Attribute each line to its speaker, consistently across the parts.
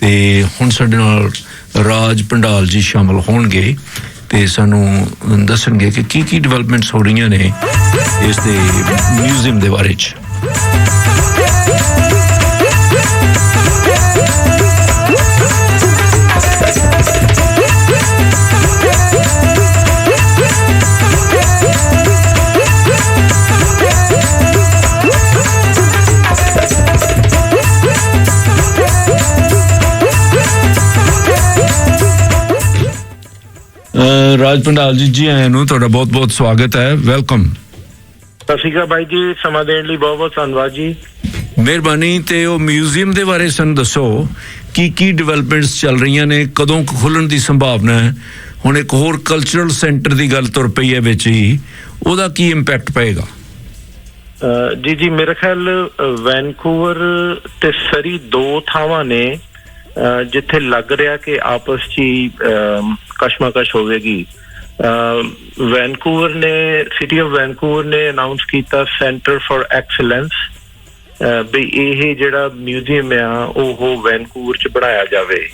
Speaker 1: ਤੇ ਹੁਣ ਸਾਡੇ ਨਾਲ ਰਾਜ ਪੰਡਾਲ ਜੀ ਸ਼ਾਮਲ ਹੋਣਗੇ ਤੇ ਸਾਨੂੰ ਦੱਸਣਗੇ ਕਿ ਕੀ ਕੀ ਡਿਵੈਲਪਮੈਂਟਸ ਹੋ ਰਹੀਆਂ ਨੇ ਇਸ ਦੇ ਮਿਊਜ਼ੀਅਮ ਦੇ ਬਾਰੇ ਚ। ਰਾਜ ਪੰਡਾਲ ਜੀ ਜੀ ਆਇਆਂ ਨੂੰ ਤੁਹਾਡਾ ਬਹੁਤ-ਬਹੁਤ ਸਵਾਗਤ ਹੈ। ਵੈਲਕਮ
Speaker 2: ਸਤਿ ਸ਼੍ਰੀ ਅਕਾਲ ਬਾਈ ਜੀ ਸਮਾਂ ਦੇਣ ਲਈ ਬਹੁਤ ਬਹੁਤ ਧੰਨਵਾਦ ਜੀ।
Speaker 1: ਮਿਹਰਬਾਨੀ ਤੇ ਉਹ ਮਿਊਜ਼ੀਅਮ ਦੇ ਬਾਰੇ ਸਾਨੂੰ ਦੱਸੋ ਕੀ ਕੀ ਡਿਵੈਲਪਮੈਂਟਸ ਚੱਲ ਰਹੀਆਂ ਨੇ ਕਦੋਂ ਖੁੱਲਣ ਦੀ ਸੰਭਾਵਨਾ ਹੈ। ਹੁਣ ਇੱਕ ਹੋਰ ਕਲਚਰਲ ਸੈਂਟਰ ਦੀ ਗੱਲ ਤੁਰ ਪਈ ਹੈ ਵਿੱਚ ਹੀ ਉਹਦਾ ਕੀ ਇੰਪੈਕਟ ਪਏਗਾ?
Speaker 2: ਜੀ ਜੀ ਮੇਰੇ ਖਿਆਲ ਵੈਨਕੂਵਰ ਤੇ ਸਰੀ ਦੋ ਥਾਵਾਂ ਨੇ ਜਿੱਥੇ ਲੱਗ ਰਿਹਾ ਕਿ ਆਪਸ 'ਚ ਕਸ਼ਮਕਸ਼ ਹੋਵੇਗੀ। ਵੈਨਕੂਵਰ ਨੇ ਸਿਟੀ ਆਫ ਵੈਨਕੂਵਰ ਨੇ ਅਨਾਉਂਸ ਕੀਤਾ ਸੈਂਟਰ ਫਾਰ ਐਕਸਲੈਂਸ ਵੀ ਇਹ ਜਿਹੜਾ ਮਿਊਜ਼ੀਅਮ ਆ ਉਹ ਵੈਨਕੂਵਰ 'ਚ ਬਣਾਇਆ ਜਾਵੇ।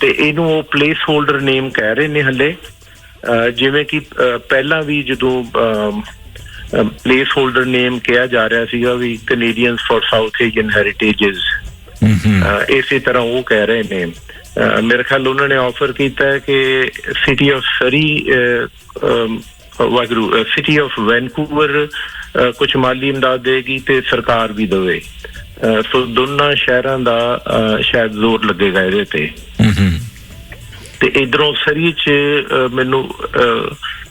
Speaker 2: ਤੇ ਇਹਨੂੰ ਉਹ ਪਲੇਸ ਹੋਲਡਰ ਨੇਮ ਕਹਿ ਰਹੇ ਨੇ ਹੱਲੇ। ਜਿਵੇਂ ਕਿ ਪਹਿਲਾਂ ਵੀ ਜਦੋਂ ਪਲੇਸ ਹੋਲਡਰ ਨੇਮ ਕਿਹਾ ਜਾ ਰਿਹਾ ਸੀਗਾ ਵੀ Canadians for South Asian heritages ਇਸੇ ਤਰ੍ਹਾਂ ਉਹ ਕਹਿ ਰਹੇ ਨੇ। ਮੇਰੇ ਖਿਆਲ ਉਹਨਾਂ ਨੇ ਆਫਰ ਕੀਤਾ ਹੈ ਕਿ ਸਿਟੀ ਆਫ ਸਰੀ ਵਾਗਰੂ ਸਿਟੀ ਆਫ ਵੈਨਕੂਵਰ ਕੁਝ ਮਾਲੀ ਇਮਦਾਦ ਦੇਗੀ ਤੇ ਸਰਕਾਰ ਵੀ ਦੇਵੇ। ਸੋ ਦੋਨਾਂ ਸ਼ਹਿਰਾਂ ਦਾ ਸ਼ਾਇਦ ਜ਼ੋਰ ਲੱਗੇਗਾ ਇਹਦੇ ਤੇ। ਤੇ ਇਧਰੋਂ ਸਰੀ ਚ ਮੈਨੂੰ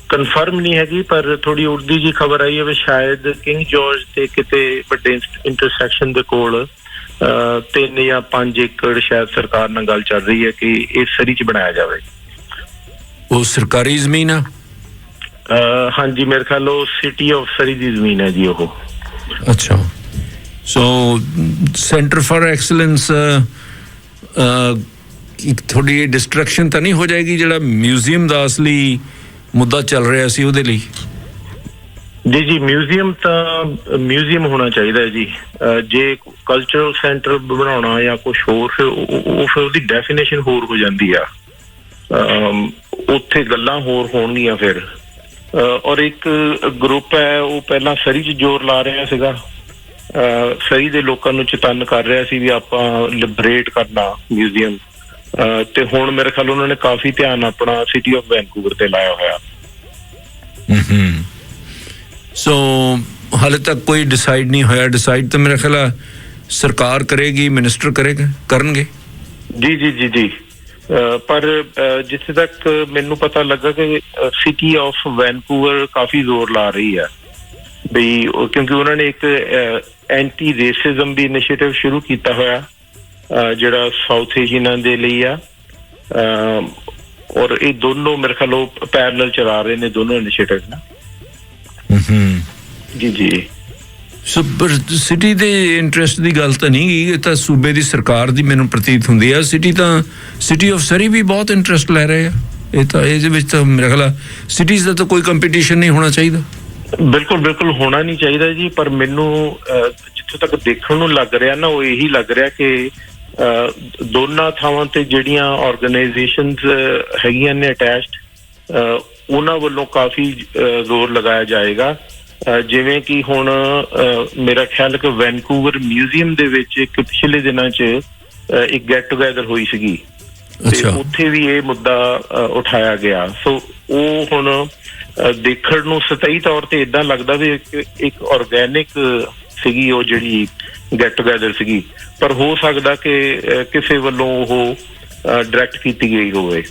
Speaker 2: ਕਨਫਰਮ ਨਹੀਂ ਹੈਗੀ ਪਰ ਥੋੜੀ ਉਰਦੀ ਜੀ ਖਬਰ ਆਈ ਹੈ ਵੀ ਸ਼ਾਇਦ ਕਿੰਗ ਜਾਰਜ ਤੇ ਕਿਤੇ ਵੱਡੇ ਇੰਟਰਸੈਕਸ਼ਨ ਦੇ ਕੋਲ ਤਿੰਨ ਜਾਂ 5 ਏਕੜ ਸ਼ਾਇਦ ਸਰਕਾਰ ਨਾਲ ਗੱਲ ਚੱਲ ਰਹੀ ਹੈ ਕਿ ਇਹ ਸਰੀ ਚ ਬਣਾਇਆ ਜਾਵੇ।
Speaker 1: ਉਹ ਸਰਕਾਰੀ ਜ਼ਮੀਨ ਆ?
Speaker 2: ਹਾਂਜੀ ਮੇਰੇ ਖਿਆਲ ਉਹ ਸਿਟੀ ਆਫ ਸਰੀ ਦੀ ਜ਼ਮੀਨ ਹੈ ਜੀ ਉਹ।
Speaker 1: ਅੱਛਾ। ਸੋ ਸੈਂਟਰ ਫਾਰ ਐਕਸਲੈਂਸ ਇੱਕ ਥੋੜੀ ਡਿਸਟਰੈਕਸ਼ਨ ਤਾਂ ਨਹੀਂ ਹੋ ਜਾਏਗੀ ਜਿਹੜਾ ਮਿਊਜ਼ੀਅਮ ਦਾ ਅਸਲੀ ਮੁੱਦਾ ਚੱਲ ਰਿਹਾ ਸੀ ਉਹਦੇ ਲਈ?
Speaker 2: ਜੀ ਜੀ ਮਿਊਜ਼ੀਅਮ ਤਾਂ ਮਿਊਜ਼ੀਅਮ ਹੋਣਾ ਚਾਹੀਦਾ ਹੈ ਜੀ। ਜੇ ਕਲਚਰਲ ਸੈਂਟਰ ਬਣਾਉਣਾ ਜਾਂ ਕੁਝ ਹੋਰ ਉਹ ਫਿਰ ਉਹਦੀ ਡੈਫੀਨੇਸ਼ਨ ਹੋਰ ਹੋ ਜਾਂਦੀ ਆ। ਉੱਥੇ ਗੱਲਾਂ ਹੋਰ ਹੋਣਗੀਆਂ ਫਿਰ। ਔਰ ਇੱਕ ਗਰੁੱਪ ਹੈ, ਉਹ ਪਹਿਲਾਂ ਸਰੀ 'ਚ ਜ਼ੋਰ ਲਾ ਰਿਹਾ ਸੀਗਾ। ਅਹ ਸਰੀ ਦੇ ਲੋਕਾਂ ਨੂੰ ਚੇਤਨ ਕਰ ਰਿਹਾ ਸੀ ਵੀ ਆਪਾਂ ਲਿਬਰੇਟ ਕਰਨਾ ਮਿਊਜ਼ੀਅਮ ਤੇ ਹੁਣ ਮੇਰੇ ਖਿਆਲ ਉਹਨਾਂ ਨੇ ਕਾਫੀ ਧਿਆਨ ਆਪਣਾ ਸਿਟੀ ਆਫ ਵੈਨਕੂਵਰ ਤੇ ਲਾਇਆ ਹੋਇਆ।
Speaker 1: ਹਮ ਸੋ ਹਾਲੇ ਤੱਕ ਕੋਈ ਡਿਸਾਈਡ ਨਹੀਂ ਹੋਇਆ। ਡਿਸਾਈਡ ਤਾਂ ਮੇਰਾ ਖਿਆਲ ਸਰਕਾਰ ਕਰੇਗੀ ਮਿਨਿਸਟਰ ਕਰੇਗਾ, ਕਰਨਗੇ।
Speaker 2: ਜੀ ਜੀ ਜੀ ਜੀ। ਪਰ ਜਿੱਥੇ ਤੱਕ ਮੈਨੂੰ ਪਤਾ ਲੱਗਾ ਕਿ ਸਿਟੀ ਆਫ ਵੈਨਕੂਵਰ ਕਾਫੀ ਜ਼ੋਰ ਲਾ ਰਹੀ ਹੈ ਵੀ ਕਿਉਂਕਿ ਉਹਨਾਂ ਨੇ ਇੱਕ ਐਂਟੀ ਰੇਸਿਜ਼ਮ ਵੀ ਇਨੀਸ਼ੀਏਟਿਵ ਸ਼ੁਰੂ ਕੀਤਾ ਹੋਇਆ ਜਿਹੜਾ ਸਾਊਥ ਏਸ਼ੀਅਨਾਂ ਦੇ ਲਈ ਆ। ਅਹ ਔਰ ਇਹ ਦੋਨੋਂ ਮੇਰੇ ਖਿਆਲ ਉਹ ਪੈਰਲਲ ਚਲਾ ਰਹੇ ਨੇ ਦੋਨੋਂ ਇਨੀਸ਼ੀਏਟਿਵ ਨਾ। ਜੀ ਜੀ।
Speaker 1: ਸੋ ਸਿਟੀ ਦੇ ਇੰਟਰਸਟ ਦੀ ਗੱਲ ਤਾਂ ਨਹੀਂ ਗੀ, ਇਹ ਤਾਂ ਸੂਬੇ ਦੀ ਸਰਕਾਰ ਦੀ ਮੈਨੂੰ ਪ੍ਰਤੀਤ ਹੁੰਦੀ ਆ। ਸਿਟੀ ਤਾਂ ਸਿਟੀ ਆਫ ਸਰੀ ਵੀ ਬਹੁਤ ਇੰਟਰਸਟ ਲੈ ਰਹੇ ਆ। ਇਹ ਤਾਂ ਇਹਦੇ ਵਿੱਚ ਤਾਂ ਮੇਰਾ ਖਿਆਲ ਸਿਟੀਜ਼ ਦਾ ਤਾਂ ਕੋਈ ਕੰਪੀਟੀਸ਼ਨ ਨਹੀਂ ਹੋਣਾ ਚਾਹੀਦਾ।
Speaker 2: ਬਿਲਕੁਲ ਬਿਲਕੁਲ ਹੋਣਾ ਨਹੀਂ ਚਾਹੀਦਾ ਜੀ ਪਰ ਮੈਨੂੰ ਜਿੱਥੋਂ ਤੱਕ ਦੇਖਣ ਨੂੰ ਲੱਗ ਰਿਹਾ ਨਾ ਉਹ ਇਹੀ ਲੱਗ ਰਿਹਾ ਕਿ ਦੋਨਾਂ ਥਾਵਾਂ ਤੇ ਜਿਹੜੀਆਂ ਆਰਗੇਨਾਈਜੇਸ਼ਨਸ ਹੈਗੀਆਂ ਨੇ ਅਟੈਚਡ ਉਹਨਾਂ ਵੱਲੋਂ ਕਾਫੀ ਜ਼ੋਰ ਲਗਾਇਆ ਜਾਏਗਾ। ਜਿਵੇਂ ਕਿ ਹੁਣ ਮੇਰਾ ਖਿਆਲ ਕਿ ਵੈਨਕੂਵਰ ਮਿਊਜ਼ੀਅਮ ਦੇ ਵਿੱਚ ਇੱਕ ਪਿਛਲੇ ਦਿਨਾਂ 'ਚ ਇੱਕ ਗੈਟ ਟੂਗੇਦਰ ਹੋਈ ਸੀਗੀ। ਤੇ ਉੱਥੇ ਵੀ ਇਹ ਮੁੱਦਾ ਉਠਾਇਆ ਗਿਆ। ਸੋ ਉਹ ਹੁਣ ਦੇਖਣ ਨੂੰ ਸਤਹੀ ਤੌਰ ਤੇ ਇਦਾਂ ਲੱਗਦਾ ਵੀ ਇੱਕ ਇੱਕ ਆਰਗੇਨਿਕ ਸੀਗੀ ਉਹ ਜਿਹੜੀ ਗੈਟ ਟੂਗੇਦਰ ਸੀਗੀ। ਪਰ ਹੋ ਸਕਦਾ ਕਿ ਕਿਸੇ ਵੱਲੋਂ ਉਹ ਡਾਇਰੈਕਟ ਕੀਤੀ ਗਈ ਹੋਵੇ।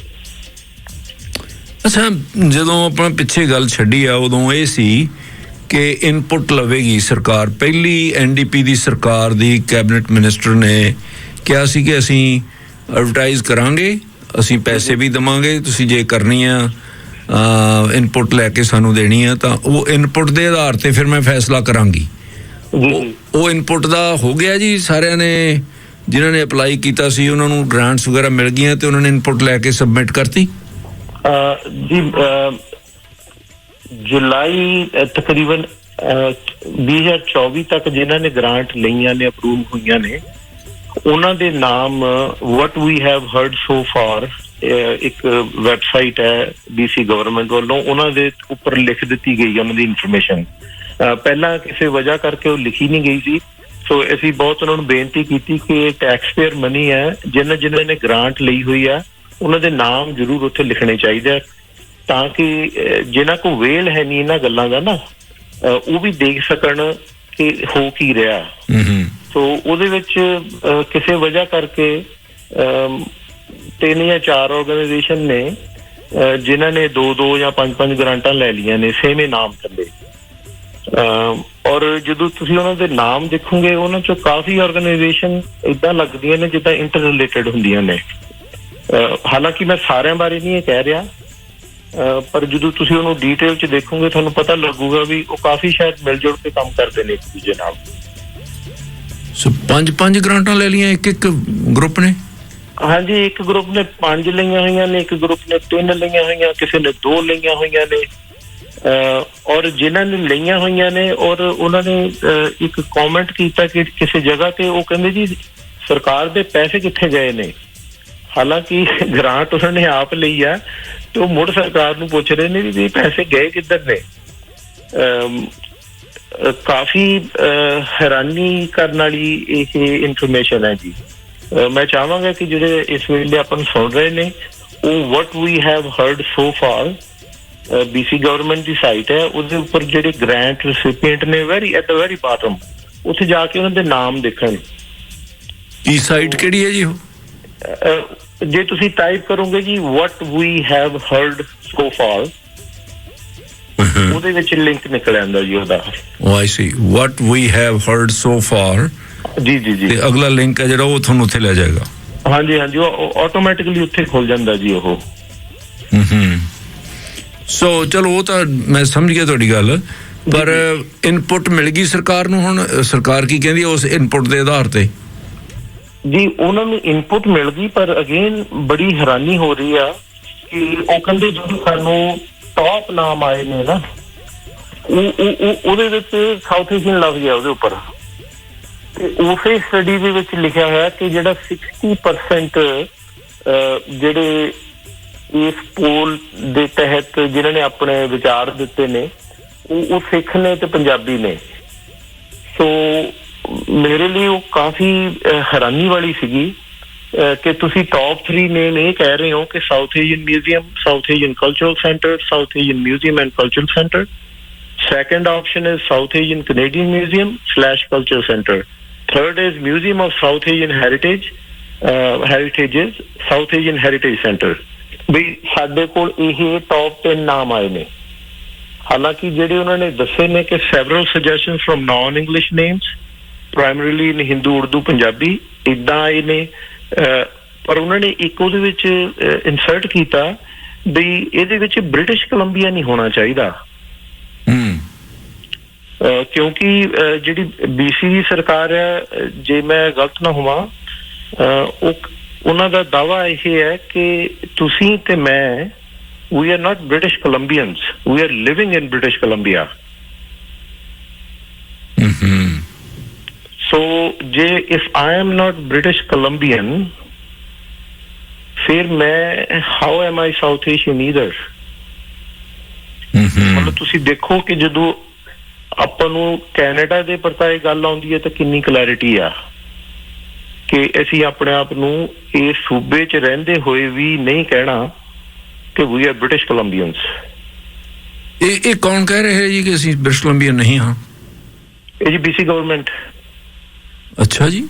Speaker 1: ਅੱਛਾ ਜਦੋਂ ਆਪਾਂ ਪਿੱਛੇ ਗੱਲ ਛੱਡੀ ਆ ਉਦੋਂ ਇਹ ਸੀ ਕਿ ਇਨਪੁਟ ਲਵੇਗੀ ਸਰਕਾਰ। ਪਹਿਲੀ ਐਨਡੀਪੀ ਦੀ ਸਰਕਾਰ ਦੀ ਕੈਬਨਿਟ ਮਿਨਿਸਟਰ ਨੇ ਕਿਹਾ ਸੀ ਕਿ ਅਸੀਂ ਐਡਵਰਟਾਈਜ਼ ਕਰਾਂਗੇ ਅਸੀਂ ਪੈਸੇ ਵੀ ਦਵਾਂਗੇ ਤੁਸੀਂ ਜੇ ਕਰਨੀ ਆ ਇਨਪੁਟ ਲੈ ਕੇ ਸਾਨੂੰ ਦੇਣੀ ਆ ਤਾਂ ਉਹ ਇਨਪੁਟ ਦੇ ਆਧਾਰ ਤੇ ਫਿਰ ਮੈਂ ਫੈਸਲਾ ਕਰਾਂਗੀ। ਉਹ ਇਨਪੁਟ ਦਾ ਹੋ ਗਿਆ ਜੀ ਸਾਰਿਆਂ ਨੇ ਜਿਨ੍ਹਾਂ ਨੇ ਅਪਲਾਈ ਕੀਤਾ ਸੀ ਉਹਨਾਂ ਨੂੰ ਗ੍ਰਾਂਟਸ ਵਗੈਰਾ ਮਿਲ ਗਈਆਂ ਤੇ ਉਹਨਾਂ ਨੇ ਇਨਪੁਟ ਲੈ ਕੇ ਸਬਮਿਟ ਕਰਤੀ।
Speaker 2: ਅ, ਜੀ ਅ, ਜੁਲਾਈ ਅ, ਤਕਰੀਬਨ ਅ, 2024 ਤੱਕ ਜਿਨ੍ਹਾਂ ਨੇ ਗ੍ਰਾਂਟ ਲਈਆਂ ਨੇ ਅਪਰੂਵ ਹੋਈਆਂ ਨੇ ਉਹਨਾਂ ਦੇ ਨਾਮ what we have heard so far ਇੱਕ ਵੈਬਸਾਈਟ ਹੈ BC ਗਵਰਨਮੈਂਟ ਵੱਲੋਂ ਉਹਨਾਂ ਦੇ ਉੱਪਰ ਲਿਖ ਦਿੱਤੀ ਗਈ ਉਹਨਾਂ ਦੀ ਇਨਫੋਰਮੇਸ਼ਨ ਪਹਿਲਾਂ ਕਿਸੇ ਵਜ੍ਹਾ ਕਰਕੇ ਉਹ ਲਿਖੀ ਨਹੀਂ ਗਈ ਸੀ। ਸੋ ਅਸੀਂ ਬਹੁਤ ਉਹਨਾਂ ਨੂੰ ਬੇਨਤੀ ਕੀਤੀ ਕਿ ਇਹ ਟੈਕਸ ਪੇਅਰ ਮਨੀ ਹੈ ਜਿਨ੍ਹਾਂ ਜਿਨ੍ਹਾਂ ਨੇ ਗ੍ਰਾਂਟ ਲਈ ਹੋਈ ਹੈ ਉਹਨਾਂ ਦੇ ਨਾਮ ਜ਼ਰੂਰ ਉੱਥੇ ਲਿਖਣੇ ਚਾਹੀਦੇ ਆ ਤਾਂ ਕਿ ਜਿਨ੍ਹਾਂ ਕੋ ਵੇਲ ਹੈ ਨਹੀਂ ਇਹਨਾਂ ਗੱਲਾਂ ਦਾ ਨਾ ਉਹ ਵੀ ਦੇਖ ਸਕਣ ਕਿ ਹੋ ਕੀ ਰਿਹਾ।
Speaker 1: ਹੂੰ ਹੂੰ
Speaker 2: ਸੋ ਉਹਦੇ ਵਿੱਚ ਕਿਸੇ ਵਜ੍ਹਾ ਕਰਕੇ ਤਿੰਨ ਜਾਂ ਚਾਰ ਆਰਗੇਨਾਈਜੇਸ਼ਨ ਨੇ ਜਿਨ੍ਹਾਂ ਨੇ ਦੋ ਦੋ ਜਾਂ ਪੰਜ ਪੰਜ ਗ੍ਰਾਂਟਾਂ ਲੈ ਲਈਆਂ ਨੇ ਸੇਮੇ ਨਾਮ ਥੱਲੇ। ਔਰ ਜਦੋਂ ਤੁਸੀਂ ਉਹਨਾਂ ਦੇ ਨਾਮ ਦੇਖੋਗੇ ਉਹਨਾਂ ਚੋਂ ਕਾਫੀ ਆਰਗੇਨਾਈਜੇਸ਼ਨ ਇਦਾਂ ਲੱਗਦੀਆਂ ਨੇ ਜਿੱਦਾਂ ਇੰਟਰ ਰਿਲੇਟਡ ਹੁੰਦੀਆਂ ਨੇ। ਹਾਲਾਂਕਿ ਮੈਂ ਸਾਰਿਆਂ ਬਾਰੇ ਨਹੀਂ ਇਹ ਕਹਿ ਰਿਹਾ ਪਰ ਜਦੋਂ ਤੁਸੀਂ ਉਹਨੂੰ ਡੀਟੇਲ ਚ ਦੇਖੋਗੇ ਤੁਹਾਨੂੰ ਪਤਾ ਲੱਗੂਗਾ ਵੀ ਉਹ ਕਾਫੀ ਸ਼ਾਇਦ ਮਿਲ ਜੁਲ ਕੇ ਕੰਮ ਕਰਦੇ ਨੇ ਇੱਕ ਦੂਜੇ ਨਾਲ।
Speaker 1: ਸੋ ਪੰਜ ਪੰਜ ਗ੍ਰਾਂਟਾਂ ਲੈ ਲਈਆਂ ਇੱਕ ਇੱਕ ਗਰੁੱਪ ਨੇ?
Speaker 2: ਹਾਂਜੀ ਇੱਕ ਗਰੁੱਪ ਨੇ ਪੰਜ ਲਈਆਂ ਹੋਈਆਂ ਨੇ ਇੱਕ ਗਰੁੱਪ ਨੇ ਤਿੰਨ ਲਈਆਂ ਹੋਈਆਂ ਕਿਸੇ ਨੇ ਦੋ ਲਈਆਂ ਹੋਈਆਂ ਨੇ। ਔਰ ਜਿਨ੍ਹਾਂ ਨੇ ਲਈਆਂ ਹੋਈਆਂ ਨੇ ਔਰ ਉਹਨਾਂ ਨੇ ਇੱਕ ਕਮੈਂਟ ਕੀਤਾ ਕਿ ਕਿਸੇ ਜਗ੍ਹਾ ਤੇ ਉਹ ਕਹਿੰਦੇ ਜੀ ਸਰਕਾਰ ਦੇ ਪੈਸੇ ਕਿੱਥੇ ਗਏ ਨੇ? ਹਾਲਾਂਕਿ ਗ੍ਰਾਂਟ ਉਹਨਾਂ ਨੇ ਆਪ ਲਈ ਆ, ਤੇ ਉਹ ਮੁੜ ਸਰਕਾਰ ਨੂੰ ਪੁੱਛ ਰਹੇ ਨੇ ਵੀ ਪੈਸੇ ਗਏ ਕਿੱਧਰ ਨੇ। ਕਾਫੀ ਹੈਰਾਨੀ ਕਰਨ ਵਾਲੀ ਇਹ ਇਨਫੋਰਮੇਸ਼ਨ ਹੈ ਜੀ। ਮੈਂ ਚਾਹਾਂਗਾ ਕਿ ਜਿਹੜੇ ਇਸ ਵੇਲੇ ਆਪਾਂ ਸੁਣ ਰਹੇ ਨੇ, ਉਹ what we have heard so far BC government the site ਹੈ, ਉਹਦੇ ਉੱਪਰ ਜਿਹੜੇ ਗ੍ਰਾਂਟ ਰੈਸਿਪੀਐਂਟ ਨੇ very at the very bottom ਉੱਥੇ ਜਾ ਕੇ ਉਹਨਾਂ ਦੇ ਨਾਮ ਦੇਖਣ।
Speaker 1: ਕੀ ਸਾਈਟ ਕਿਹੜੀ ਹੈ ਜੀ ਉਹ?
Speaker 2: ਜੇ ਤੁਸੀਂ ਟਾਈਪ ਕਰੋਗੇ ਜੀ what we have heard so far ਉਹਦੇ ਵਿੱਚ ਲਿੰਕ ਨਿਕਲ ਆਉਂਦਾ ਜੀ ਉਹਦਾ।
Speaker 1: ਉਹ ਆਈ ਸੀ what we have heard so far
Speaker 2: ਜੀ ਜੀ ਜੀ।
Speaker 1: ਤੇ ਅਗਲਾ ਲਿੰਕ ਹੈ ਜਿਹੜਾ ਉਹ ਤੁਹਾਨੂੰ ਉੱਥੇ ਲੈ ਜਾਏਗਾ।
Speaker 2: ਹਾਂਜੀ ਹਾਂਜੀ ਉਹ ਆਟੋਮੈਟਿਕਲੀ ਉੱਥੇ ਖੁੱਲ ਜਾਂਦਾ ਜੀ ਉਹ।
Speaker 1: ਹੂੰ ਸੋ ਚਲੋ ਉਹ ਤਾਂ ਮੈਂ ਸਮਝ ਗਿਆ ਤੁਹਾਡੀ ਗੱਲ ਪਰ ਇਨਪੁਟ ਮਿਲ ਗਈ ਸਰਕਾਰ ਨੂੰ ਹੁਣ? ਸਰਕਾਰ ਕੀ ਕਹਿੰਦੀ ਉਸ ਇਨਪੁਟ ਦੇ ਆਧਾਰ ਤੇ?
Speaker 2: ਜੀ, ਉਹਨਾਂ ਨੂੰ ਇਨਪੁਟ ਮਿਲ ਗਈ, ਪਰ ਅਗੇਨ ਬੜੀ ਹੈਰਾਨੀ ਹੋ ਰਹੀ ਆ ਕਿ ਉਹ ਕਹਿੰਦੇ ਜਦੋਂ ਸਾਨੂੰ ਟੌਪ ਨਾਮ ਆਏ ਨੇ ਨਾ ਉਹਦੇ ਵਿੱਚ ਸਾਊਥ ਏਸ਼ੀਅਨ ਲੱਗ ਗਿਆ ਉਹਦੇ ਉੱਪਰ। ਤੇ ਉਸੇ ਸਟੱਡੀ ਦੇ ਵਿੱਚ ਲਿਖਿਆ ਹੋਇਆ ਕਿ ਜਿਹੜਾ 60% ਜਿਹੜੇ ਇਸ ਪੋਲ ਦੇ ਤਹਿਤ ਜਿਨ੍ਹਾਂ ਨੇ ਆਪਣੇ ਵਿਚਾਰ ਦਿੱਤੇ ਨੇ, ਉਹ ਸਿੱਖ ਨੇ ਤੇ ਪੰਜਾਬੀ ਨੇ। ਸੋ ਮੇਰੇ ਲਈ ਉਹ ਕਾਫੀ ਅਹ, ਹੈਰਾਨੀ ਵਾਲੀ ਸੀਗੀ ਅਹ, ਕਿ ਤੁਸੀਂ ਟੌਪ 3 ਨੇਮ ਇਹ ਕਹਿ ਰਹੇ ਹੋ ਕਿ South Asian museum South Asian cultural centre South Asian museum and cultural centre Second option is South Asian Canadian Museum slash Culture Center. Third is Museum of South Asian Heritage, uh, Heritages, South Asian Heritage Center. ਵੀ ਸਾਡੇ ਕੋਲ ਇਹ top 10 ਨਾਮ ਆਏ ਨੇ ਹਾਲਾਂਕਿ ਜਿਹੜੇ ਉਹਨਾਂ ਨੇ ਦੱਸੇ ਨੇ ਕਿ several suggestions from non English names primarily in Hindu Urdu Punjabi ਇਦਾਂ ਆਏ ਨੇ ਪਰ ਉਹਨਾਂ ਨੇ ਇੱਕ ਉਹਦੇ ਵਿੱਚ ਇਨਸਰਟ ਕੀਤਾ ਵੀ ਇਹਦੇ ਵਿੱਚ ਬ੍ਰਿਟਿਸ਼ ਕੋਲੰਬੀਆ ਨਹੀਂ ਹੋਣਾ ਚਾਹੀਦਾ।
Speaker 1: ਹੂੰ।
Speaker 2: ਕਿਉਂਕਿ ਜਿਹੜੀ ਬੀਸੀ ਦੀ ਸਰਕਾਰ ਹੈ ਜੇ ਮੈਂ ਗਲਤ ਨਾ ਹੋਵਾਂ ਉਹ ਉਹਨਾਂ ਦਾ ਦਾਵਾ ਇਹ ਹੈ ਕਿ ਤੁਸੀਂ ਤੇ ਮੈਂ we are not British Columbians we are living
Speaker 1: in British
Speaker 2: Columbia ਜੇ if I am not British Columbian ਫਿਰ ਮੈਂ how am I South Asian either
Speaker 1: ਹੂੰ, ਹੂੰ
Speaker 2: ਮਤਲਬ ਤੁਸੀਂ ਦੇਖੋ ਕਿ ਜਦੋਂ ਆਪਾਂ ਨੂੰ ਕੈਨੇਡਾ ਦੇ ਪਰਤਾਏ ਗੱਲ ਆਉਂਦੀ ਹੈ ਤਾਂ ਕਿੰਨੀ ਕਲੈਰਿਟੀ ਆ ਕਿ ਅਸੀਂ ਆਪਣੇ ਆਪ ਨੂੰ ਇਸ ਸੂਬੇ 'ਚ ਰਹਿੰਦੇ ਹੋਏ ਵੀ ਨਹੀਂ ਕਹਿਣਾ ਕਿ ਵੀ ਆਰ ਬ੍ਰਿਟਿਸ਼ ਕੋਲੰਬੀਅਨਸ
Speaker 1: ਇਹ ਇਹ ਕੌਣ ਕਹਿ ਰਿਹਾ ਹੈ ਜੀ ਕਿ ਅਸੀਂ ਬ੍ਰਿਟਿਸ਼ ਕੋਲੰਬੀਆ ਨਹੀਂ ਹਾਂ?
Speaker 2: ਇਹ ਜੀ ਬੀਸੀ ਗਵਰਨਮੈਂਟ
Speaker 1: ਅੱਛਾ ਜੀ।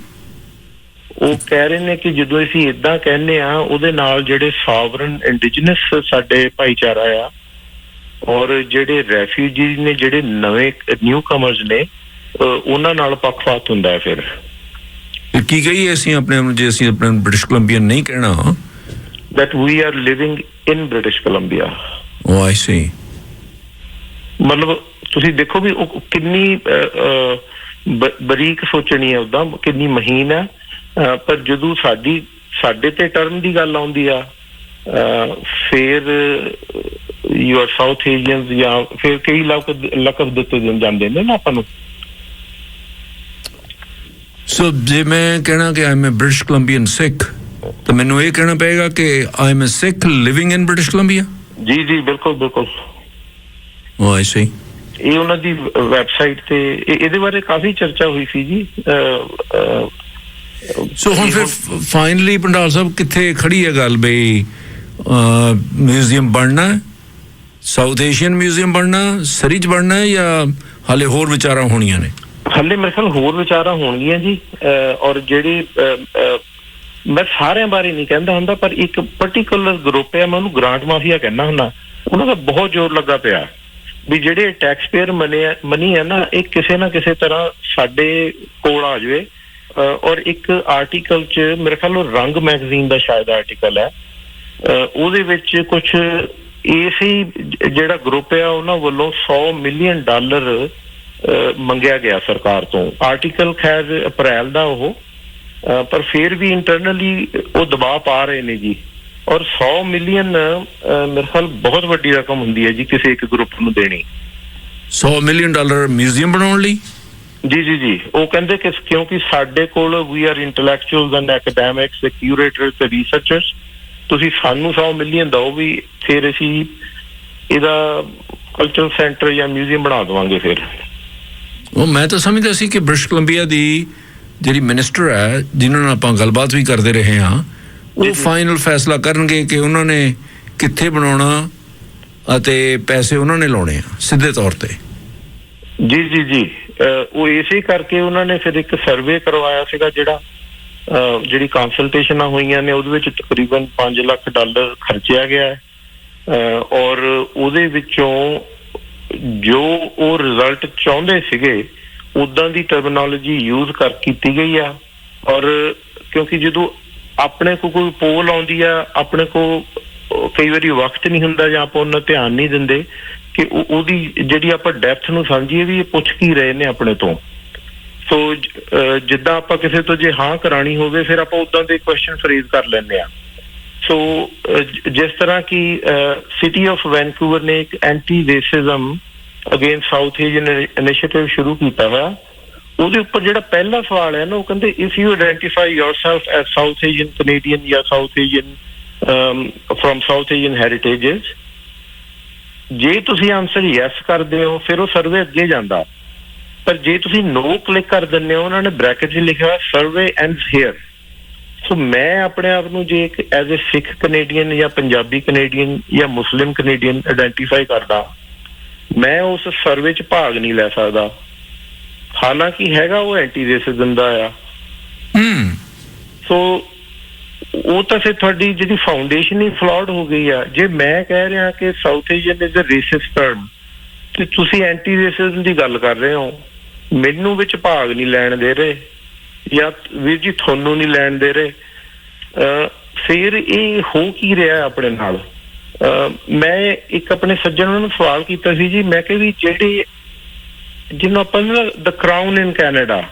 Speaker 2: ਉਹ ਕਹਿ ਰਹੇ ਨੇ ਕਿ ਜਦੋਂ ਅਸੀਂ ਇਦਾਂ ਕਹਿੰਦੇ ਆ ਉਹਦੇ ਨਾਲ ਜਿਹੜੇ ਸੋਵਰਨ ਇੰਡੀਜੀਨਸ ਸਾਡੇ ਭਾਈਚਾਰਾ ਆ ਔਰ ਜਿਹੜੇ ਰੈਫਿਊਜੀ ਨੇ ਜਿਹੜੇ ਨਵੇਂ ਨਿਊ ਕਮਰਸ ਨੇ ਉਹਨਾਂ ਨਾਲ ਪੱਖਪਾਤ ਹੁੰਦਾ ਹੈ ਫਿਰ।
Speaker 1: ਕੀ ਕਹੀਏ ਅਸੀਂ ਆਪਣੇ ਆਪ ਨੂੰ ਜੇ ਅਸੀਂ ਆਪਣੇ ਬ੍ਰਿਟਿਸ਼ ਕੋਲੰਬੀਆ ਨਹੀਂ ਕਹਿਣਾ?
Speaker 2: That we are living in British Columbia.
Speaker 1: ਉਹ ਆਈ ਸੀ
Speaker 2: ਮਤਲਬ ਤੁਸੀਂ ਦੇਖੋ ਵੀ ਉਹ ਕਿੰਨੀ ਬਰੀਕ ਸੋਚਣੀ ਹੈ ਉਦਾਂ ਕਿੰਨੀ ਮਹੀਨ ਹੈ। ਪਰ ਜਦੋਂ ਸਾਡੀ ਸਾਡੇ ਤੇ ਟਰਮ ਦੀ ਗੱਲ ਆਉਂਦੀ ਆ ਫਿਰ ਯੂ ਆਰ ਸਾਊਥ ਏਸ਼ੀਅਨਸ ਜਾਂ ਫਿਰ ਕਈ ਲਕਬ ਦਿੱਤੇ ਜਾਂਦੇ ਨੇ ਨਾ ਆਪਾਂ ਨੂੰ।
Speaker 1: ਸੋ ਜੇ ਮੈਂ ਕਹਿਣਾ ਕਿ ਆਈ ਐਮ ਅ ਬ੍ਰਿਟਿਸ਼ ਕੋਲੰਬੀਅਨ ਸਿੱਖ ਤਾਂ ਮੈਨੂੰ ਇਹ ਕਹਿਣਾ ਪਏਗਾ ਕਿ I am a Sikh living in British Columbia
Speaker 2: ਜੀ ਜੀ ਬਿਲਕੁਲ ਬਿਲਕੁਲ।
Speaker 1: ਓ ਆਈ ਸੀ
Speaker 2: ਇਹ ਉਹਨਾਂ ਦੀ ਵੈਬਸਾਈਟ ਤੇ ਇਹ- ਇਹਦੇ ਬਾਰੇ ਕਾਫੀ ਚਰਚਾ ਹੋਈ ਸੀ ਜੀ।
Speaker 1: ਸੋ ਹੁਣ ਫਿਰ ਫਾਈਨਲੀ ਪੰਡਾਲ ਸਾਹਿਬ ਕਿੱਥੇ ਖੜੀ ਹੈ ਗੱਲ ਬਈ? ਮਿਊਜ਼ੀਅਮ ਬਣਨਾ ਸਾਊਥ ਏਸ਼ੀਅਨ ਮਿਊਜ਼ੀਅਮ ਬਣਨਾ ਸਰੀ ਚ ਬਣਨਾ ਹੈ ਜਾਂ ਹਾਲੇ ਹੋਰ ਵਿਚਾਰਾਂ ਹੋਣੀਆਂ ਨੇ?
Speaker 2: ਹੱਲੇ ਮੇਰੇ ਖਿਆਲ ਹੋਰ ਵਿਚਾਰਾਂ ਹੋਣਗੀਆਂ ਜੀ। ਔਰ ਜਿਹੜੇ ਮੈਂ ਸਾਰਿਆਂ ਬਾਰੇ ਨਹੀਂ ਕਹਿੰਦਾ ਹੁੰਦਾ ਪਰ ਇੱਕ ਪਾਰਟਿਕੂਲਰ ਗਰੁੱਪ ਹੈ ਮੈਂ ਉਹਨੂੰ ਗ੍ਰਾਂਟ ਮਾਫੀਆ ਕਹਿੰਦਾ ਹੁੰਦਾ। ਉਹਨਾਂ ਦਾ ਬਹੁਤ ਜ਼ੋਰ ਲੱਗਾ ਪਿਆ। ਵੀ ਜਿਹੜੇ ਟੈਕਸ ਪੇਅਰ ਮਨੀ ਹੈ ਨਾ, ਇਹ ਕਿਸੇ ਨਾ ਕਿਸੇ ਤਰ੍ਹਾਂ ਸਾਡੇ ਕੋਲ ਆ ਜਾਵੇ। ਔਰ ਇੱਕ ਆਰਟੀਕਲ 'ਚ ਮੇਰੇ ਖਿਆਲ ਉਹ ਰੰਗ ਮੈਗਜ਼ੀਨ ਦਾ ਸ਼ਾਇਦ ਆਰਟੀਕਲ ਹੈ। ਉਹਦੇ ਵਿੱਚ ਕੁਝ ਇਸੇ ਜਿਹੜਾ ਗਰੁੱਪ ਹੈ ਉਹਨਾਂ ਵੱਲੋਂ 100 ਮਿਲੀਅਨ ਡਾਲਰ ਮੰਗਿਆ ਗਿਆ ਸਰਕਾਰ ਤੋਂ। ਆਰਟੀਕਲ ਖੈਰ ਅਪ੍ਰੈਲ ਦਾ ਉਹ। ਪਰ ਫਿਰ ਵੀ ਇੰਟਰਨਲੀ ਉਹ ਦਬਾਅ ਪਾ ਰਹੇ ਨੇ ਜੀ। ਔਰ 100 ਮਿਲੀਅਨ ਮੇਰੇ ਖਿਆਲ ਬਹੁਤ ਵੱਡੀ ਰਕਮ ਹੁੰਦੀ ਹੈ ਜੀ ਕਿਸੇ ਇੱਕ ਗਰੁੱਪ ਨੂੰ ਦੇਣੀ।
Speaker 1: 100 ਮਿਲੀਅਨ ਡਾਲਰ ਮਿਊਜ਼ੀਅਮ ਬਣਾਉਣ ਲਈ?
Speaker 2: ਜੀ ਜੀ ਜੀ। ਉਹ ਕਹਿੰਦੇ ਕਿ ਕਿਉਂਕਿ ਸਾਡੇ ਕੋਲ we are intellectuals and academics ਤੇ ਕਿਊਰੇਟਰਸ ਤੇ ਰਿਸਰਚਰਸ ਤੁਸੀਂ ਸਾਨੂੰ 100 ਮਿਲੀਅਨ ਦਿਓ ਵੀ ਫਿਰ ਅਸੀਂ ਇਹਦਾ ਕਲਚਰਲ ਸੈਂਟਰ ਜਾਂ ਮਿਊਜ਼ੀਅਮ ਬਣਾ ਦਵਾਂਗੇ ਫਿਰ।
Speaker 1: ਉਹ ਮੈਂ ਤਾਂ ਸਮਝਦਾ ਸੀ ਕਿ ਬ੍ਰਿਟਿਸ਼ ਕੋਲੰਬੀਆ ਦੀ ਜਿਹੜੀ ਮਿਨਿਸਟਰ ਹੈ ਜਿਨ੍ਹਾਂ ਨਾਲ ਆਪਾਂ ਗੱਲਬਾਤ ਵੀ ਕਰਦੇ ਰਹੇ ਹਾਂ ਉਹ। ਫਾਈਨਲ ਫੈਸਲਾ ਕਰਨਗੇ ਕਿ ਉਹਨਾਂ ਨੇ ਕਿੱਥੇ ਬਣਾਉਣਾ ਅਤੇ ਪੈਸੇ ਉਹਨਾਂ ਨੇ ਲਾਉਣੇ ਆ ਸਿੱਧੇ ਤੌਰ ਤੇ।
Speaker 2: ਜੀ ਜੀ ਜੀ। ਉਹ ਇਸੇ ਕਰਕੇ ਉਹਨਾਂ ਨੇ ਫਿਰ ਇੱਕ ਸਰਵੇ ਕਰਵਾਇਆ ਸੀਗਾ ਜਿਹੜਾ ਜਿਹੜੀ ਕੰਸਲਟੇਸ਼ਨਾਂ ਹੋਈਆਂ ਨੇ ਉਹਦੇ ਵਿੱਚ ਤਕਰੀਬਨ 5 ਲੱਖ ਡਾਲਰ ਖਰਚਿਆ ਗਿਆ ਹੈ। ਔਰ ਉਹਦੇ ਵਿੱਚੋਂ ਜੋ ਉਹ ਰਿਜ਼ਲਟ ਚਾਹੁੰਦੇ ਸੀਗੇ ਉਦਾਂ ਦੀ ਟਰਮੀਨੋਲੋਜੀ ਯੂਜ਼ ਕਰ ਕੀਤੀ ਗਈ ਆ। ਔਰ ਕਿਉਂਕਿ ਜਦੋਂ ਆਪਣੇ ਕੋ ਕੋਈ ਪੋਲ ਆਉਂਦੀ ਆ, ਆਪਣੇ ਕੋ ਕਈ ਵਾਰੀ ਵਕਤ ਨਹੀਂ ਹੁੰਦਾ ਜਾਂ ਆਪਾਂ ਉਹਨਾਂ ਧਿਆਨ ਨਹੀਂ ਦਿੰਦੇ ਕਿ ਉਹਦੀ ਜਿਹੜੀ ਆਪਾਂ ਡੈਪਥ ਨੂੰ ਸਮਝੀਏ ਵੀ ਇਹ ਪੁੱਛ ਕੀ ਰਹੇ ਨੇ ਆਪਣੇ ਤੋਂ। ਸੋ ਜਿੱਦਾਂ ਆਪਾਂ ਕਿਸੇ ਤੋਂ ਜੇ ਹਾਂ ਕਰਾਣੀ ਹੋਵੇ, ਫਿਰ ਆਪਾਂ ਉਦਾਂ ਦੇ ਕੁਐਸਚਨ ਫਰੇਜ਼ ਕਰ ਲੈਂਦੇ ਆ ਸੋ ਜਿਸ ਤਰ੍ਹਾਂ ਕਿ ਸਿਟੀ ਆਫ ਵੈਨਕੂਵਰ ਨੇ ਇੱਕ anti racism against South Asian initiative ਸ਼ੁਰੂ ਕੀਤਾ ਹੋਇਆ। ਉਹਦੇ ਉੱਪਰ ਜਿਹੜਾ ਪਹਿਲਾ ਸਵਾਲ ਹੈ ਨਾ, ਉਹ ਕਹਿੰਦੇ if you identify yourself as South Asian Canadian ਜਾਂ South Asian from South Asian heritages ਜੇ ਤੁਸੀਂ ਆਨਸਰ ਯੈਸ ਕਰਦੇ ਹੋ, ਫਿਰ ਉਹ ਸਰਵੇ ਅੱਗੇ ਜਾਂਦਾ। ਪਰ ਜੇ ਤੁਸੀਂ ਨੋ ਕਲਿੱਕ ਕਰ ਦਿੰਦੇ ਹੋ, ਉਹਨਾਂ ਨੇ ਬ੍ਰੈਕਟ 'ਚ ਲਿਖਿਆ ਸਰਵੇ ਐਂਡਸ ਹੇਅਰ ਸੋ ਮੈਂ ਆਪਣੇ ਆਪ ਨੂੰ ਜੇ ਇੱਕ ਐਜ਼ ਅ ਸਿੱਖ ਕੈਨੇਡੀਅਨ ਜਾਂ ਪੰਜਾਬੀ ਕੈਨੇਡੀਅਨ ਜਾਂ ਮੁਸਲਿਮ ਕੈਨੇਡੀਅਨ ਆਇਡੈਂਟੀਫਾਈ ਕਰਦਾ, ਮੈਂ ਉਸ ਸਰਵੇ 'ਚ ਭਾਗ ਨਹੀਂ ਲੈ ਸਕਦਾ। ਹਾਲਾਂਕਿ ਹੈਗਾ ਉਹ ਐਂਟੀ ਰੇਸਿਜ਼ਮ ਦਾ ਆ।
Speaker 1: ਹੂੰ।
Speaker 2: ਸੋ ਉਹ ਤਾਂ ਫਿਰ ਤੁਹਾਡੀ ਜਿਹੜੀ ਫਾਊਂਡੇਸ਼ਨ ਹੀ ਫਲॉड ਹੋ ਗਈ ਆ। ਜੇ ਮੈਂ ਕਹਿ ਰਿਹਾ ਕਿ South Asian is a racist term ਤੇ ਤੁਸੀਂ ਐਂਟੀ ਰੇਸਿਜ਼ਮ ਦੀ ਗੱਲ ਕਰ ਰਹੇ ਹੋ। ਮੈਨੂੰ ਵਿੱਚ ਭਾਗ ਨਹੀਂ ਲੈਣ ਦੇ ਰਹੇ ਜਾਂ ਵੀਰ ਜੀ ਤੁਹਾਨੂੰ ਨਹੀਂ ਲੈਣ ਦੇ ਰਹੇ। ਫਿਰ ਇਹ ਹੋ ਕੀ ਰਿਹਾ ਆਪਣੇ ਨਾਲ? ਮੈਂ ਇੱਕ ਆਪਣੇ ਸੱਜਣ ਨੂੰ ਸਵਾਲ ਕੀਤਾ ਸੀ ਜੀ ਮੈਂ ਕਿਹਾ ਵੀ ਜਿਹੜੇ ਜਿਹਨੂੰ ਆਪਾਂ ਦ ਕਰਾਊਨ ਇਨ ਕੈਨੇਡਾ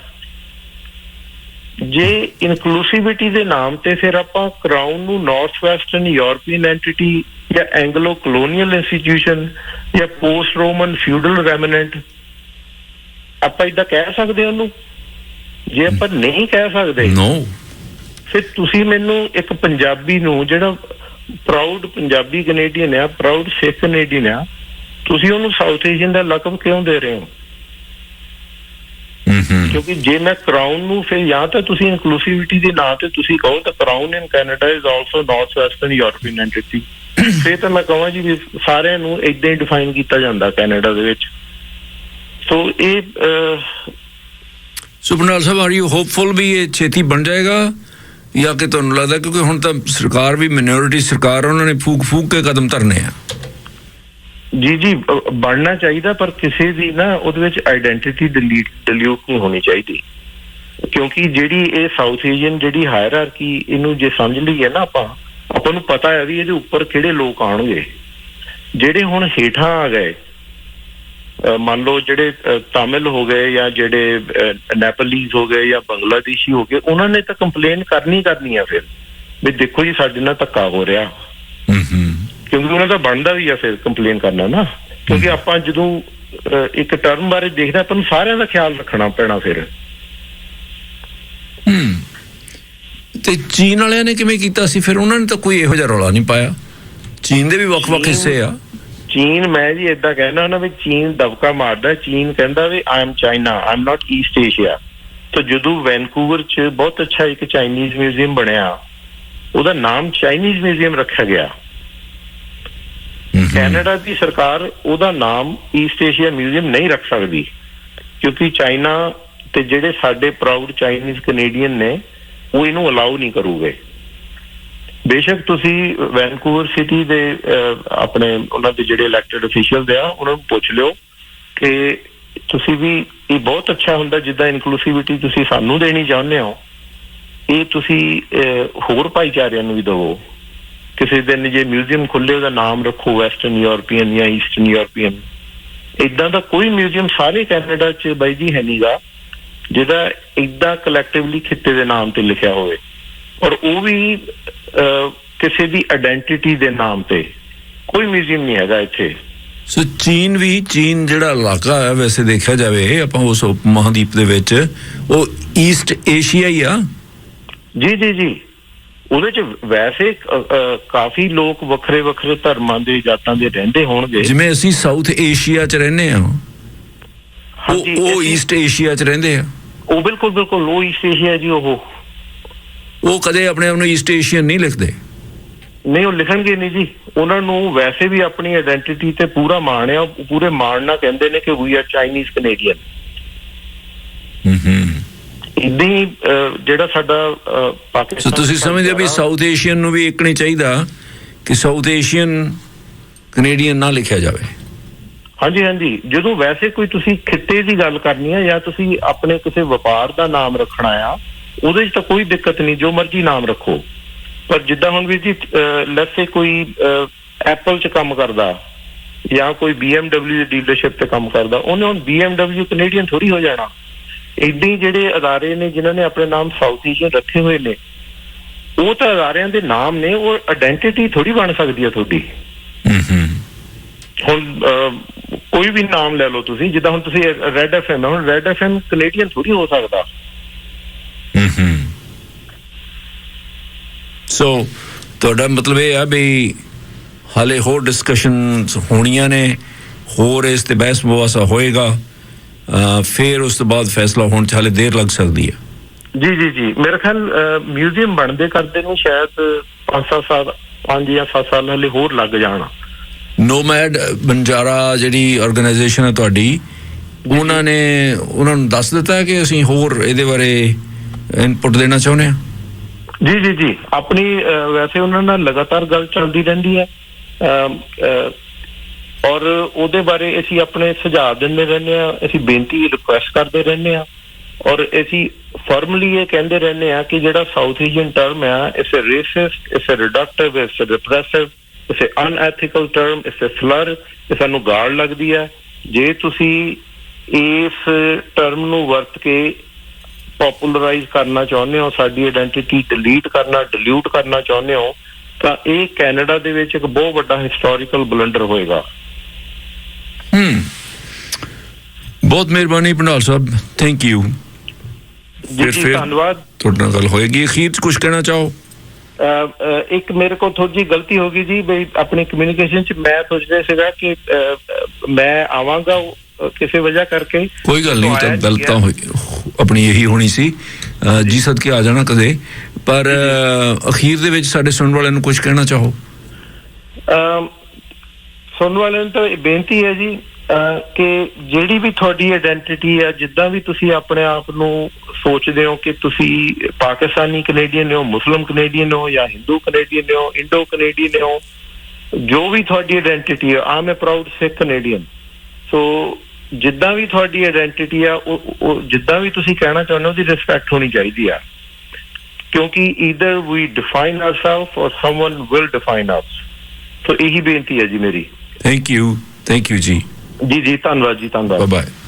Speaker 2: ਜੇ ਇਨਕਲੂਸਿਵਿਟੀ ਦੇ ਨਾਮ ਤੇ ਫਿਰ ਆਪਾਂ ਕਰਾਊਨ ਨੂੰ ਨਾਰਥ ਵੈਸਟਰਨ ਯੂਰਪੀਅਨ ਐਂਟੀਟੀ ਜਾਂ ਐਂਗਲੋ ਕਲੋਨੀਅਲ ਇੰਸਟੀਟਿਊਸ਼ਨ ਜਾਂ ਪੋਸਟ ਰੋਮਨ ਫਿਊਡਲ ਰੈਮਨੈਂਟ ਆਪਾਂ ਇਦਾਂ ਕਹਿ ਸਕਦੇ ਹਾਂ ਉਹਨੂੰ? ਜੇ ਆਪਾਂ ਨਹੀਂ ਕਹਿ ਸਕਦੇ
Speaker 1: ਨੋ
Speaker 2: ਫਿਰ ਤੁਸੀਂ ਮੈਨੂੰ ਇੱਕ ਪੰਜਾਬੀ ਨੂੰ ਜਿਹੜਾ ਪ੍ਰਾਊਡ ਪੰਜਾਬੀ ਕੈਨੇਡੀਅਨ ਆ ਪ੍ਰਾਊਡ ਸਿੱਖ ਕੈਨੇਡੀਅਨ ਆ ਤੁਸੀਂ ਉਹਨੂੰ ਸਾਊਥ ਏਸ਼ੀਅਨ ਦਾ ਲਕਬ ਕਿਉਂ ਦੇ ਰਹੇ ਹੂੰ? ਕਿਉਂਕਿ ਜੇ ਮੈਂ ਕਰਾਊਨ ਨੂੰ ਫਿਰ ਜਾਂ ਤਾਂ ਤੁਸੀਂ ਇਨਕਲੂਸਿਵਿਟੀ ਦੇ ਨਾਂ ਤੇ ਤੁਸੀਂ ਕਹੋ ਤਾਂ crown in Canada is also north western European entity ਫਿਰ ਤਾਂ ਮੈਂ ਕਹਾਂ ਜੀ ਵੀ ਸਾਰਿਆਂ ਨੂੰ ਇਦਾਂ ਹੀ ਡਿਫਾਈਨ ਕੀਤਾ ਜਾਂਦਾ ਕੈਨੇਡਾ ਦੇ ਵਿੱਚ। ਸੋ ਇਹ
Speaker 1: Supnal Sahib are you hopeful ਵੀ ਇਹ ਛੇਤੀ ਬਣ ਜਾਏਗਾ? ਜਾਂ ਕਿ ਤੁਹਾਨੂੰ ਲੱਗਦਾ ਕਿਉਂਕਿ ਹੁਣ ਤਾਂ ਸਰਕਾਰ ਵੀ ਮਿਨੋਰਿਟੀ ਸਰਕਾਰ ਉਹਨਾਂ ਨੇ ਫੂਕ ਫੂਕ ਕੇ ਕਦਮ ਧਰਨੇ ਆ।
Speaker 2: ਜੀ ਜੀ ਬਣਨਾ ਚਾਹੀਦਾ ਪਰ ਕਿਸੇ ਦੀ ਨਾ ਉਹਦੇ ਵਿੱਚ ਆਇਡੈਂਟੀਟੀ ਡਿਲੀਟ ਡਿਲਿਊਟ ਨਹੀਂ ਹੋਣੀ ਚਾਹੀਦੀ। ਕਿਉਂਕਿ ਜਿਹੜੀ ਇਹ ਸਾਊਥ ਏਸ਼ੀਅਨ ਜਿਹੜੀ ਹਾਇਰਾਰਕੀ ਇਹਨੂੰ ਜੇ ਸਮਝ ਲਈਏ ਨਾ ਆਪਾਂ ਆਪਾਂ ਨੂੰ ਪਤਾ ਹੈ ਵੀ ਇਹਦੇ ਉੱਪਰ ਕਿਹੜੇ ਲੋਕ ਆਉਣਗੇ। ਜਿਹੜੇ ਹੁਣ ਹੇਠਾਂ ਆ ਗਏ ਮੰਨ ਲਓ ਜਿਹੜੇ ਤਾਮਿਲ ਹੋ ਗਏ ਜਾਂ ਜਿਹੜੇ ਅਹ, ਨੇਪਾਲੀਜ਼ ਹੋ ਗਏ ਜਾਂ ਬੰਗਲਾਦੇਸ਼ੀ ਹੋ ਗਏ ਉਹਨਾਂ ਨੇ ਤਾਂ ਕੰਪਲੇਨ ਕਰਨੀ ਕਰਨੀ ਆ ਫਿਰ। ਵੀ ਦੇਖੋ ਜੀ ਸਾਡੇ ਨਾਲ ਧੱਕਾ ਹੋ ਰਿਹਾ।
Speaker 1: ਹੂੰ ਹੂੰ।
Speaker 2: ਕਿਉਂਕਿ ਉਹਨਾਂ ਦਾ ਬਣਦਾ ਵੀ ਆ ਫਿਰ ਕੰਪਲੇਨ ਕਰਨਾ ਨਾ। ਕਿਉਂਕਿ ਆਪਾਂ ਜਦੋਂ ਇੱਕ ਟਰਮ ਬਾਰੇ ਦੇਖਦੇ ਆਪਾਂ ਨੂੰ ਸਾਰਿਆਂ ਦਾ ਖਿਆਲ ਰੱਖਣਾ ਪੈਣਾ ਫਿਰ।
Speaker 1: ਤੇ ਚੀਨ ਵਾਲਿਆਂ ਨੇ ਕਿਵੇਂ ਕੀਤਾ ਸੀ? ਫਿਰ ਉਹਨਾਂ ਨੇ ਤਾਂ ਕੋਈ ਇਹੋ ਜਿਹਾ ਰੌਲਾ ਨਹੀਂ ਪਾਇਆ। ਚੀਨ ਦੇ ਵੀ ਵੱਖ-ਵੱਖ ਹਿੱਸੇ ਆ।
Speaker 2: ਚੀਨ ਮੈਂ ਜੀ ਇਦਾਂ ਕਹਿਣਾ ਨਾ ਵੀ ਚੀਨ ਦਬਕਾ ਮਾਰਦਾ। ਚੀਨ ਕਹਿੰਦਾ ਵੀ I am China I am not East Asia ਤਾਂ ਜਦੋਂ ਵੈਨਕੂਵਰ 'ਚ ਬਹੁਤ ਅੱਛਾ ਇੱਕ ਚਾਈਨੀਜ਼ ਮਿਊਜ਼ੀਅਮ ਬਣਿਆ ਉਹਦਾ ਨਾਮ ਚਾਈਨੀਜ਼ ਮਿਊਜ਼ੀਅਮ ਰੱਖਿਆ ਗਿਆ। ਕੈਨੇਡਾ ਦੀ ਸਰਕਾਰ ਉਹਦਾ ਨਾਮ ਈਸਟ ਏਸ਼ੀਆ ਮਿਊਜ਼ੀਅਮ ਨਹੀਂ ਰੱਖ ਸਕਦੀ ਕਿਉਂਕਿ ਚਾਈਨਾ ਤੇ ਜਿਹੜੇ ਸਾਡੇ ਪ੍ਰਾਊਡ ਚਾਈਨੀਜ਼ ਕੈਨੇਡੀਅਨ ਨੇ ਉਹ ਇਹਨੂੰ ਅਲਾਉ ਨਹੀਂ ਕਰੂਗੇ। ਬੇਸ਼ੱਕ ਤੁਸੀਂ ਵੈਨਕੂਵਰ ਸਿਟੀ ਦੇ ਅਹ, ਆਪਣੇ ਉਹਨਾਂ ਦੇ ਜਿਹੜੇ ਇਲੈਕਟਡ ਅਫੀਸ਼ੀਅਲਸ ਆ ਉਹਨਾਂ ਨੂੰ ਪੁੱਛ ਲਿਓ ਕਿ ਤੁਸੀਂ ਵੀ ਇਹ ਬਹੁਤ ਅੱਛਾ ਹੁੰਦਾ ਜਿੱਦਾਂ ਇਨਕਲੂਸਿਵਿਟੀ ਤੁਸੀਂ ਸਾਨੂੰ ਦੇਣੀ ਚਾਹੁੰਦੇ ਹੋ ਇਹ ਤੁਸੀਂ ਹੋਰ ਭਾਈਚਾਰਿਆਂ ਨੂੰ ਵੀ ਦਿਵੋ। ਕਿਸੇ ਦਿਨ ਜੇ ਮਿਊਜ਼ੀਅਮ ਖੁੱਲੇ ਉਹਦਾ ਨਾਮ ਰੱਖੋ ਵੈਸਟਰਨ ਯੂਰਪੀਅਨ ਜਾਂ ਈਸਟਰਨ ਯੂਰਪੀਅਨ ਇਦਾਂ ਦਾ ਕੋਈ ਮਿਊਜ਼ੀਅਮ ਸਾਰੇ ਕੈਨੇਡਾ 'ਚ ਬਾਈ ਜੀ ਹੈ ਨਹੀਂਗਾ ਜਿਹਦਾ ਇਦਾਂ ਕਲੈਕਟਿਵਲੀ ਖਿੱਤੇ ਦੇ ਨਾਮ ਤੇ ਲਿਖਿਆ ਹੋਵੇ। ਔਰ ਉਹ ਵੀ ਕਿਸੇ ਦੀ ਆਇਡੈਂਟੀਟੀ ਦੇ ਨਾਮ ਤੇ। ਕੋਈ ਮਿਊਜ਼ੀਅਮ ਨਹੀਂ ਹੈਗਾ ਇੱਥੇ।
Speaker 1: ਸੋ ਚੀਨ ਵੀ ਚੀਨ ਜਿਹੜਾ ਇਲਾਕਾ ਹੈ ਵੈਸੇ ਦੇਖਿਆ ਜਾਵੇ ਆਪਾਂ ਉਸ ਮਹਾਦੀਪ ਦੇ ਵਿੱਚ ਉਹ ਈਸਟ ਏਸ਼ੀਆ ਹੀ ਆ?
Speaker 2: ਜੀ ਜੀ ਜੀ। ਉਹਦੇ ਚ ਵੈਸੇ ਕਾਫੀ ਲੋਕ ਵੱਖਰੇ ਵੱਖਰੇ ਧਰਮਾਂ ਦੇ ਜਾਤਾਂ ਦੇ ਰਹਿੰਦੇ ਹੋਣਗੇ।
Speaker 1: ਜਿਵੇਂ ਅਸੀਂ ਸਾਊਥ ਏਸ਼ੀਆ 'ਚ ਰਹਿੰਦੇ ਆ ਉਹ ਈਸਟ ਏਸ਼ੀਆ 'ਚ ਰਹਿੰਦੇ ਆ।
Speaker 2: ਉਹ ਬਿਲਕੁਲ ਬਿਲਕੁਲ ਉਹ ਈਸਟ ਏਸ਼ੀਆ ਜੀ ਉਹ।
Speaker 1: ਉਹ ਕਦੇ ਆਪਣੇ ਆਪ ਨੂੰ ਈਸਟ ਏਸ਼ੀਅਨ ਨਹੀਂ ਲਿਖਦੇ।
Speaker 2: ਨਹੀਂ ਉਹ ਲਿਖਣਗੇ ਨਹੀਂ ਜੀ। ਉਹਨਾਂ ਨੂੰ ਵੈਸੇ ਵੀ ਆਪਣੀ ਆਇਡੈਂਟੀਟੀ ਤੇ ਪੂਰਾ ਮਾਣ ਆ। ਪੂਰੇ ਮਾਣ ਨਾਲ ਕਹਿੰਦੇ ਨੇ ਕਿ ਵੀ ਆਰ ਚਾਈਨੀਜ਼ ਕੈਨੇਡੀਅਨ
Speaker 1: ਹੂੰ ਹੂੰ।
Speaker 2: ਇਦਾਂ ਹੀ ਜਿਹੜਾ ਸਾਡਾ ਅ,
Speaker 1: ਸੋ
Speaker 2: ਪਾਕਿਸਤਾਨ
Speaker 1: ਤੁਸੀਂ ਸਮਝਦੇ ਹੋ ਵੀ ਸਾਊਥ ਏਸ਼ੀਅਨ ਨੂੰ ਵੀ ਇੱਕ ਨਹੀਂ ਚਾਹੀਦਾ ਕਿ ਸਾਊਥ ਏਸ਼ੀਅਨ ਕੈਨੇਡੀਅਨ ਨਾ ਲਿਖਿਆ ਜਾਵੇ?
Speaker 2: ਹਾਂਜੀ ਹਾਂਜੀ। ਜਦੋਂ ਵੈਸੇ ਕੋਈ ਤੁਸੀਂ ਖਿੱਤੇ ਦੀ ਗੱਲ ਕਰਨੀ ਹੈ ਜਾਂ ਤੁਸੀਂ ਆਪਣੇ ਕਿਸੇ ਵਪਾਰ ਦਾ ਨਾਮ ਰੱਖਣਾ ਆ ਉਹਦੇ 'ਚ ਤਾਂ ਕੋਈ ਦਿੱਕਤ ਨਹੀਂ ਜੋ ਮਰਜ਼ੀ ਨਾਮ ਰੱਖੋ। ਪਰ ਜਿੱਦਾਂ ਹੁਣ ਵੀ ਜੀ ਲੈਟਸ ਕੋਈ ਐਪਲ 'ਚ ਕੰਮ ਕਰਦਾ ਜਾਂ ਕੋਈ BMW ਦੀ ਡੀਲਰਸ਼ਿਪ ਤੇ ਕੰਮ ਕਰਦਾ ਉਹਨੇ ਹੁਣ BMW ਕੈਨੇਡੀਅਨ ਥੋੜੀ ਹੋ ਜਾਣਾ। ਹੀ ਜਿਹੜੇ ਅਦਾਰੇ ਨੇ ਜਿਨ੍ਹਾਂ ਨੇ ਆਪਣੇ ਨਾਮ ਸਾਊਥ ਏਸ਼ੀਅਨ ਰੱਖੇ ਹੋਏ ਨੇ ਉਹ ਤਾਂ ਅਦਾਰਿਆਂ ਦੇ ਨਾਮ ਨੇ ਉਹ ਆਇਡੈਂਟੀਟੀ ਥੋੜੀ ਬਣ ਸਕਦੀ ਹੈ ਤੁਹਾਡੀ।
Speaker 1: ਹੂੰ ਹੂੰ।
Speaker 2: ਹੁਣ ਕੋਈ ਵੀ ਨਾਮ ਲੈ ਲਓ ਤੁਸੀਂ ਜਿੱਦਾਂ ਹੁਣ ਤੁਸੀਂ ਰੈਡ ਐਫਐਮ ਹੁਣ ਰੈਡ ਐਫਐਮ ਕੈਨੇਡੀਅਨ ਥੋੜੀ ਹੋ ਸਕਦਾ।
Speaker 1: ਹੂੰ ਹੂੰ। ਸੋ ਤੁਹਾਡਾ ਮਤਲਬ ਇਹ ਆ ਵੀ ਹਾਲੇ ਹੋਰ ਡਿਸਕਸ਼ਨਸ ਹੋਣੀਆਂ ਨੇ ਹੋਰ ਇਸ ਤੇ ਬਹਿਸ ਮੁਬਾਸਾ ਹੋਏਗਾ। ਫਿਰ ਉਸ ਤੋਂ ਬਾਅਦ ਫੈਸਲਾ ਹੋਣ ਚ ਹਾਲੇ ਦੇਰ ਲੱਗ ਸਕਦੀ ਹੈ।
Speaker 2: ਜੀ ਜੀ ਜੀ। ਮੇਰੇ ਖਿਆਲ ਮਿਊਜ਼ੀਅਮ ਬਣਦੇ ਕਰਦੇ ਨੂੰ ਸ਼ਾਇਦ 5-7 ਸਾਲ 5 ਜਾਂ 7 ਸਾਲ ਹਲੇ ਹੋਰ ਲੱਗ ਜਾਣਾ।
Speaker 1: ਨੋਮੈਡ ਬੰਜਾਰਾ ਜਿਹੜੀ ਆਰਗੇਨਾਈਜੇਸ਼ਨ ਹੈ ਤੁਹਾਡੀ ਉਹਨਾਂ ਨੇ ਉਹਨਾਂ ਨੂੰ ਦੱਸ ਦਿੱਤਾ ਕਿ ਅਸੀਂ ਹੋਰ ਇਹਦੇ ਬਾਰੇ ਇਨਪੁਟ ਦੇਣਾ ਚਾਹੁੰਦੇ ਹਾਂ?
Speaker 2: ਜੀ ਜੀ ਜੀ। ਆਪਣੀ ਵੈਸੇ ਉਹਨਾਂ ਨਾਲ ਲਗਾਤਾਰ ਗੱਲ ਚੱਲਦੀ ਰਹਿੰਦੀ ਹੈ। ਔਰ ਉਹਦੇ ਬਾਰੇ ਅਸੀਂ ਆਪਣੇ ਸੁਝਾਅ ਦਿੰਦੇ ਰਹਿੰਦੇ ਆ ਅਸੀਂ ਬੇਨਤੀ ਰਿਕੁਐਸਟ ਕਰਦੇ ਰਹਿੰਦੇ ਆ ਔਰ ਅਸੀਂ ਫਰਮਲੀ ਇਹ ਕਹਿੰਦੇ ਰਹਿੰਦੇ ਆ ਕਿ ਜਿਹੜਾ ਸਾਊਥ ਏਸ਼ੀਅਨ ਟਰਮ ਆ it's a racist it's a reductive it's a repressive it's a unethical term it's a slur ਇਹ ਸਾਨੂੰ ਗਾਲ ਲੱਗਦੀ ਹੈ। ਜੇ ਤੁਸੀਂ ਇਸ ਟਰਮ ਨੂੰ ਵਰਤ ਕੇ ਪਪੂਲਰਾਈਜ਼ ਕਰਨਾ ਚਾਹੁੰਦੇ ਹੋ, ਸਾਡੀ ਆਇਡੈਂਟੀਟੀ ਡਿਲੀਟ ਕਰਨਾ ਡਿਲੂਟ ਕਰਨਾ ਚਾਹੁੰਦੇ ਹੋ, ਤਾਂ ਇਹ ਕੈਨੇਡਾ ਦੇ ਵਿੱਚ ਇੱਕ ਬਹੁਤ ਵੱਡਾ ਹਿਸਟੋਰੀਕਲ ਬਲੰਡਰ ਹੋਏਗਾ
Speaker 1: ਹੂੰ ਬਹੁਤ ਮਿਹਰਬਾਨੀ ਪੰਡਾਲ ਸਾਹਿਬ ਥੈਂਕ ਯੂ
Speaker 2: ਜੀ
Speaker 1: ਫਿਰ-
Speaker 2: ਜੀ
Speaker 1: ਫਿਰ-
Speaker 2: ਧੰਨਵਾਦ
Speaker 1: ਤੁਹਾਡੇ ਨਾਲ ਗੱਲ ਹੋਏਗੀ ਅਖੀਰ ਚ ਕੁਝ ਕਹਿਣਾ ਚਾਹੋ
Speaker 2: ਅਹ, ਅਹ, ਇੱਕ ਮੇਰੇ ਕੋਲ ਥੋੜੀ ਜਿਹੀ ਗਲਤੀ ਹੋ ਗਈ ਜੀ ਬਈ ਆਪਣੀ ਕਮਿਊਨੀਕੇਸ਼ਨ ਚ ਮੈਂ ਸੋਚਦਾ ਸੀਗਾ ਕਿ ਅਹ, ਅਹ, ਮੈਂ ਆਵਾਂਗਾ ਅਹ, ਕਿਸੇ ਵਜ੍ਹਾ ਕਰਕੇ
Speaker 1: ਕੋਈ ਗੱਲ ਨਹੀਂ
Speaker 2: ਤੋਂ
Speaker 1: ਤਾਂ
Speaker 2: ਆਇਆ
Speaker 1: ਗੱਲ
Speaker 2: ਨਹੀਂ
Speaker 1: ਤਾਂ ਹੋਈ ਆਪਣੀ ਇਹੀ ਹੋਣੀ ਸੀ ਅਹ ਜੀ ਸਦਕੇ ਆ ਜਾਣਾ ਕਦੇ ਪਰ ਅਹ, ਅਖੀਰ ਦੇ ਵਿੱਚ ਸਾਡੇ ਸੁਣਨ ਵਾਲਿਆਂ ਨੂੰ ਕੁਝ ਕਹਿਣਾ ਚਾਹੋ
Speaker 2: ਅਮ ਸੁਣਨ ਵਾਲਿਆਂ ਨੂੰ ਤਾਂ ਇਹ ਬੇਨਤੀ ਹੈ ਜੀ ਅਹ ਕਿ ਜਿਹੜੀ ਵੀ ਤੁਹਾਡੀ ਆਇਡੈਂਟੀਟੀ ਹੈ, ਜਿੱਦਾਂ ਵੀ ਤੁਸੀਂ ਆਪਣੇ ਆਪ ਨੂੰ ਸੋਚਦੇ ਹੋ ਕਿ ਤੁਸੀਂ ਪਾਕਿਸਤਾਨੀ ਕੈਨੇਡੀਅਨ ਹੋ ਮੁਸਲਮ ਕੈਨੇਡੀਅਨ ਹੋ ਜਾਂ ਹਿੰਦੂ ਕੈਨੇਡੀਅਨ ਹੋ ਇੰਡੋ ਕੈਨੇਡੀਅਨ ਹੋ, ਜੋ ਵੀ ਤੁਹਾਡੀ ਆਇਡੈਂਟੀਟੀ ਹੈ ਆਮ ਅ ਪ੍ਰਾਊਡ ਸਿੱਖ ਕੈਨੇਡੀਅਨ ਸੋ ਜਿੱਦਾਂ ਵੀ ਤੁਹਾਡੀ ਆਇਡੈਂਟੀਟੀ ਆ ਉਹ ਜਿੱਦਾਂ ਵੀ ਤੁਸੀਂ ਕਹਿਣਾ ਚਾਹੁੰਦੇ ਹੋ, ਉਹਦੀ ਰਿਸਪੈਕਟ ਹੋਣੀ ਚਾਹੀਦੀ ਆ। ਕਿਉਂਕਿ either we define ourselves or someone will define us so ਇਹੀ ਬੇਨਤੀ ਹੈ ਜੀ ਮੇਰੀ।
Speaker 1: ਥੈਂਕ ਯੂ ਥੈਂਕ ਯੂ ਜੀ।
Speaker 2: ਜੀ ਜੀ ਧੰਨਵਾਦ ਜੀ ਧੰਨਵਾਦ
Speaker 1: ਬਾਏ ਬਾਏ